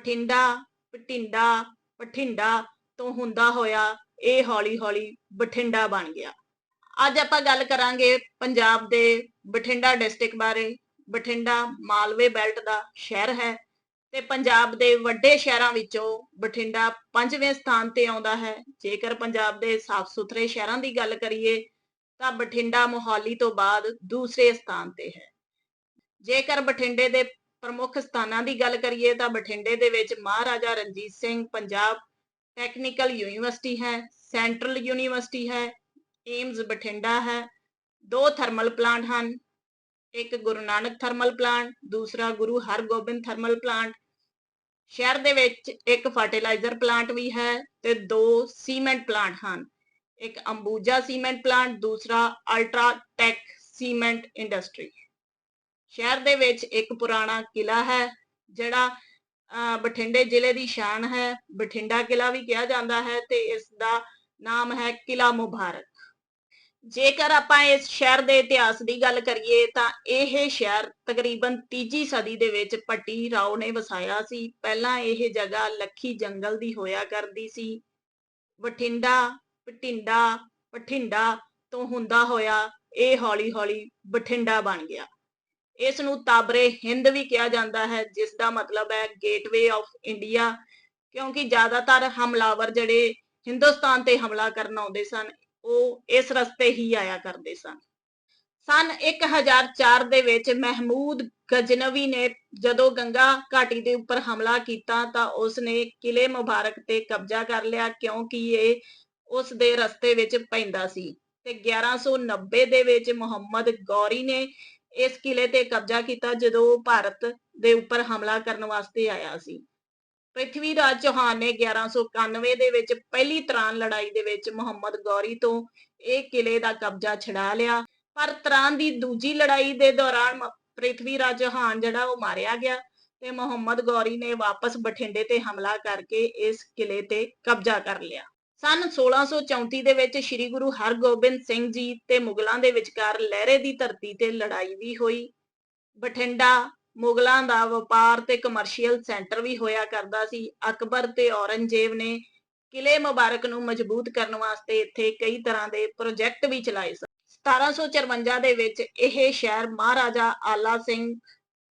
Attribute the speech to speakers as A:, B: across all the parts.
A: ਬਠਿੰਡਾ ਬਠਿੰਡਾ ਬਠਿੰਡਾ ਤੋਂ ਹੁੰਦਾ ਹੋਇਆ ਇਹ ਹੌਲੀ ਹੌਲੀ ਬਠਿੰਡਾ ਬਣ ਗਿਆ। ਅੱਜ ਆਪਾਂ ਗੱਲ ਕਰਾਂਗੇ ਪੰਜਾਬ ਦੇ ਬਠਿੰਡਾ ਡਿਸਟ੍ਰਿਕਟ ਬਾਰੇ। ਬਠਿੰਡਾ ਮਾਲਵੇ ਬੈਲਟ ਦਾ ਸ਼ਹਿਰ ਹੈ ਤੇ ਪੰਜਾਬ ਦੇ ਵੱਡੇ ਸ਼ਹਿਰਾਂ ਵਿੱਚੋਂ ਬਠਿੰਡਾ ਪੰਜਵੇਂ ਸਥਾਨ ਤੇ ਆਉਂਦਾ ਹੈ। ਜੇਕਰ ਪੰਜਾਬ ਦੇ ਸਾਫ਼ ਸੁਥਰੇ ਸ਼ਹਿਰਾਂ ਦੀ ਗੱਲ ਕਰੀਏ ਤਾਂ ਬਠਿੰਡਾ ਮੋਹਾਲੀ ਤੋਂ ਬਾਅਦ ਦੂਸਰੇ ਸਥਾਨ ਤੇ ਹੈ। ਜੇਕਰ ਬਠਿੰਡੇ ਦੇ ਪ੍ਰਮੁੱਖ ਸਥਾਨਾਂ ਦੀ ਗੱਲ ਕਰੀਏ ਤਾਂ ਬਠਿੰਡੇ ਦੇ ਵਿੱਚ ਮਹਾਰਾਜਾ ਰਣਜੀਤ ਸਿੰਘ ਪੰਜਾਬ ਟੈਕਨੀਕਲ ਯੂਨੀਵਰਸਿਟੀ ਹੈ ਸੈਂਟਰਲ ਯੂਨੀਵਰਸਿਟੀ ਹੈ ਏਮਜ਼ ਬਠਿੰਡਾ ਹੈ, ਦੋ ਥਰਮਲ ਪਲਾਂਟ ਹਨ, ਇੱਕ ਗੁਰੂ ਨਾਨਕ ਥਰਮਲ ਪਲਾਂਟ ਦੂਸਰਾ ਗੁਰੂ ਹਰਗੋਬਿੰਦ ਥਰਮਲ ਪਲਾਂਟ ਸ਼ਹਿਰ ਦੇ ਵਿੱਚ ਇੱਕ ਫਰਟੀਲਾਈਜ਼ਰ ਪਲਾਂਟ ਵੀ ਹੈ ਤੇ ਦੋ ਸੀਮੈਂਟ ਪਲਾਂਟ ਹਨ, ਇੱਕ ਅੰਬੂਜਾ ਸੀਮੈਂਟ ਪਲਾਂਟ ਦੂਸਰਾ ਅਲਟਰਾ ਟੈਕ ਸੀਮੈਂਟ ਇੰਡਸਟਰੀ ਸ਼ਹਿਰ ਦੇ ਵਿੱਚ ਇੱਕ ਪੁਰਾਣਾ ਕਿਲਾ ਹੈ ਜਿਹੜਾ ਅਹ, ਬਠਿੰਡੇ ਜ਼ਿਲ੍ਹੇ ਦੀ ਸ਼ਾਨ ਹੈ। ਬਠਿੰਡਾ ਕਿਲਾ ਵੀ ਕਿਹਾ ਜਾਂਦਾ ਹੈ ਤੇ ਇਸ ਦਾ ਨਾਮ ਹੈ ਕਿਲਾ ਮੁਬਾਰਕ। ਜੇਕਰ ਆਪਾਂ ਇਸ ਸ਼ਹਿਰ ਦੇ ਇਤਿਹਾਸ ਦੀ ਗੱਲ ਕਰੀਏ ਤਾਂ ਇਹ ਸ਼ਹਿਰ ਤਕਰੀਬਨ ਤੀਜੀ ਸਦੀ ਦੇ ਵਿੱਚ ਪੱਟੀ ਰਾਓ ਨੇ ਵਸਾਇਆ ਸੀ। ਪਹਿਲਾਂ ਇਹ ਜਗ੍ਹਾ ਲੱਖੀ ਜੰਗਲ ਦੀ ਹੋਇਆ ਕਰਦੀ ਸੀ। ਬਠਿੰਡਾ ਬਠਿੰਡਾ ਬਠਿੰਡਾ ਤੋਂ ਹੁੰਦਾ ਹੋਇਆ ਇਹ ਹੌਲੀ ਹੌਲੀ ਬਠਿੰਡਾ ਬਣ ਗਿਆ। ਇਸ ਨੂੰ ਤਾਬਰੇ ਹਿੰਦ ਵੀ ਕਿਹਾ ਜਾਂਦਾ ਹੈ ਜਿਸ ਦਾ ਮਤਲਬ ਹੈ ਗੇਟਵੇ ਆਫ ਇੰਡੀਆ ਕਿਉਂਕਿ ਜ਼ਿਆਦਾਤਰ ਹਮਲਾਵਰ ਜਿਹੜੇ ਹਿੰਦੁਸਤਾਨ ਤੇ ਹਮਲਾ ਕਰਨ ਆਉਂਦੇ ਸਨ, ਉਹ ਇਸ ਰਸਤੇ ਹੀ ਆਇਆ ਕਰਦੇ ਸਨ। ਸਨ 1004 ਦੇ ਵਿੱਚ ਮਹਿਮੂਦ ਗਜਨਵੀ ਨੇ ਜਦੋਂ ਗੰਗਾ ਘਾਟੀ ਦੇ ਉੱਪਰ ਹਮਲਾ ਕੀਤਾ ਤਾਂ ਉਸ ਨੇ ਕਿਲੇ ਮੁਬਾਰਕ ਤੇ ਕਬਜ਼ਾ ਕਰ ਲਿਆ ਕਿਉਂਕਿ ਇਹ ਉਸ ਦੇ ਰਸਤੇ ਵਿੱਚ ਪੈਂਦਾ ਸੀ। ਤੇ 1190 ਦੇ ਵਿੱਚ ਮੁਹੰਮਦ ਗੌਰੀ ਨੇ ਇਸ ਕਿਲੇ ਤੇ ਕਬਜ਼ਾ ਕੀਤਾ ਜਦੋਂ ਉਹ ਭਾਰਤ ਦੇ ਉੱਪਰ ਹਮਲਾ ਕਰਨ ਵਾਸਤੇ ਆਇਆ ਸੀ। ਪ੍ਰਿਥਵੀ ਰਾਜ ਚੌਹਾਨ ਨੇ 1191 ਦੇ ਵਿੱਚ ਪਹਿਲੀ ਤਰਾਨ ਲੜਾਈ ਦੇ ਵਿੱਚ ਮੁਹੰਮਦ ਗੌਰੀ ਤੋਂ ਇਹ ਕਿਲੇ ਦਾ ਕਬਜ਼ਾ ਛਡਾ ਲਿਆ। ਪਰ ਤਰਾਨ ਦੀ ਦੂਜੀ ਲੜਾਈ ਦੇ ਦੌਰਾਨ ਪ੍ਰਿਥਵੀ ਰਾਜ ਚੌਹਾਨ ਜਿਹੜਾ ਉਹ ਮਾਰਿਆ ਗਿਆ ਤੇ ਮੁਹੰਮਦ ਗੌਰੀ ਨੇ ਵਾਪਸ ਬਠਿੰਡੇ ਤੇ ਹਮਲਾ ਕਰਕੇ ਇਸ ਕਿਲੇ ਤੇ ਕਬਜ਼ਾ ਕਰ ਲਿਆ। ਸਨ 1634 ਦੇ ਵਿੱਚ ਸ੍ਰੀ ਗੁਰੂ ਹਰਗੋਬਿੰਦ ਸਿੰਘ ਜੀ ਤੇ ਮੁਗਲਾਂ ਦੇ ਵਿਚਕਾਰ ਲਹਿਰੇ ਦੀ ਧਰਤੀ ਤੇ ਲੜਾਈ ਵੀ ਹੋਈ। ਬਠਿੰਡਾ ਮੁਗਲਾਂ ਦਾ ਵਪਾਰ ਤੇ ਕਮਰਸ਼ੀਅਲ ਸੈਂਟਰ ਵੀ ਹੋਇਆ ਕਰਦਾ ਸੀ। ਅਕਬਰ ਤੇ ਔਰੰਗਜ਼ੇਬ ਨੇ ਕਿਲੇ ਮੁਬਾਰਕ ਨੂੰ ਮਜ਼ਬੂਤ ਕਰਨ ਵਾਸਤੇ ਇੱਥੇ ਕਈ ਤਰ੍ਹਾਂ ਦੇ ਪ੍ਰੋਜੈਕਟ ਵੀ ਚਲਾਏ ਸਨ। 1754 ਦੇ ਵਿੱਚ ਇਹ ਸ਼ਹਿਰ ਮਹਾਰਾਜਾ ਆਲਾ ਸਿੰਘ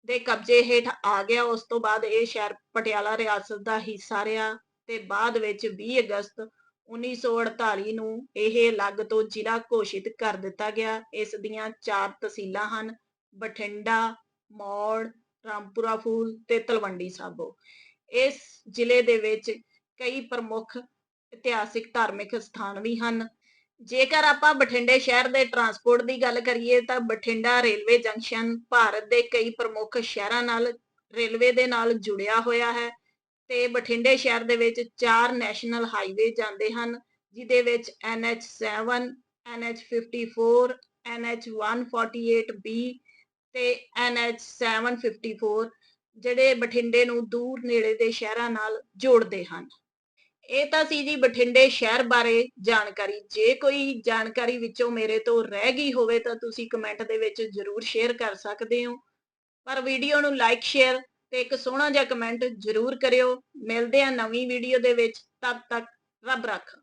A: ਦੇ ਕਬਜ਼ੇ ਹੇਠ ਆ ਗਿਆ। ਉਸ ਤੋਂ ਬਾਅਦ ਇਹ ਸ਼ਹਿਰ ਪਟਿਆਲਾ ਰਿਆਸਤ ਦਾ ਹਿੱਸਾ ਰਿਹਾ ਤੇ ਬਾਅਦ ਵਿੱਚ 20 ਅਗਸਤ 1948 ਨੂੰ ਇਹ ਅਲੱਗ ਤੋਂ ਜ਼ਿਲ੍ਹਾ ਘੋਸ਼ਿਤ ਕਰ ਦਿੱਤਾ ਗਿਆ। ਇਸ ਦੀਆਂ ਚਾਰ ਤਹਿਸੀਲਾਂ ਹਨ, ਬਠਿੰਡਾ, ਮੌੜ, ਰਾਮਪੁਰਾ ਫੂਲ ਤੇ ਤਲਵੰਡੀ ਸਾਬੋ। ਇਸ ਜ਼ਿਲ੍ਹੇ ਦੇ ਵਿੱਚ ਕਈ ਪ੍ਰਮੁੱਖ ਇਤਿਹਾਸਿਕ ਧਾਰਮਿਕ ਸਥਾਨ ਵੀ ਹਨ। ਜੇਕਰ ਆਪਾਂ ਬਠਿੰਡੇ ਸ਼ਹਿਰ ਦੇ ਟਰਾਂਸਪੋਰਟ ਦੀ ਗੱਲ ਕਰੀਏ ਤਾਂ ਬਠਿੰਡਾ ਰੇਲਵੇ ਜੰਕਸ਼ਨ ਭਾਰਤ ਦੇ ਕਈ ਪ੍ਰਮੁੱਖ ਸ਼ਹਿਰਾਂ ਨਾਲ ਰੇਲਵੇ ਦੇ ਨਾਲ ਜੁੜਿਆ ਹੋਇਆ ਹੈ। ਤੇ ਬਠਿੰਡੇ ਸ਼ਹਿਰ ਦੇ ਵਿੱਚ ਚਾਰ ਨੈਸ਼ਨਲ ਹਾਈਵੇ ਜਾਂਦੇ ਹਨ ਜਿਦੇ ਵਿੱਚ NH7 NH54 NH148B ਤੇ NH754 ਜਿਹੜੇ ਬਠਿੰਡੇ ਨੂੰ ਦੂਰ ਨੇੜੇ ਦੇ ਸ਼ਹਿਰਾਂ ਨਾਲ ਜੋੜਦੇ ਹਨ। ਇਹ ਤਾਂ ਸੀ ਜੀ ਬਠਿੰਡੇ ਸ਼ਹਿਰ ਬਾਰੇ ਜਾਣਕਾਰੀ। ਜੇ ਕੋਈ ਜਾਣਕਾਰੀ ਵਿੱਚੋਂ ਮੇਰੇ ਤੋਂ ਰਹਿ ਗਈ ਹੋਵੇ ਤਾਂ ਤੁਸੀਂ ਕਮੈਂਟ ਦੇ ਵਿੱਚ ਜ਼ਰੂਰ ਸ਼ੇਅਰ ਕਰ ਸਕਦੇ ਹੋ। ਪਰ ਵੀਡੀਓ ਨੂੰ ਲਾਈਕ ਸ਼ੇਅਰ ਤੇ ਇੱਕ ਸੋਹਣਾ ਜਿਹਾ ਕਮੈਂਟ ਜ਼ਰੂਰ ਕਰਿਓ। ਮਿਲਦੇ ਆ ਨਵੀਂ ਵੀਡੀਓ ਦੇ ਵਿੱਚ। ਤਦ ਤੱਕ ਰੱਬ ਰੱਖਾ।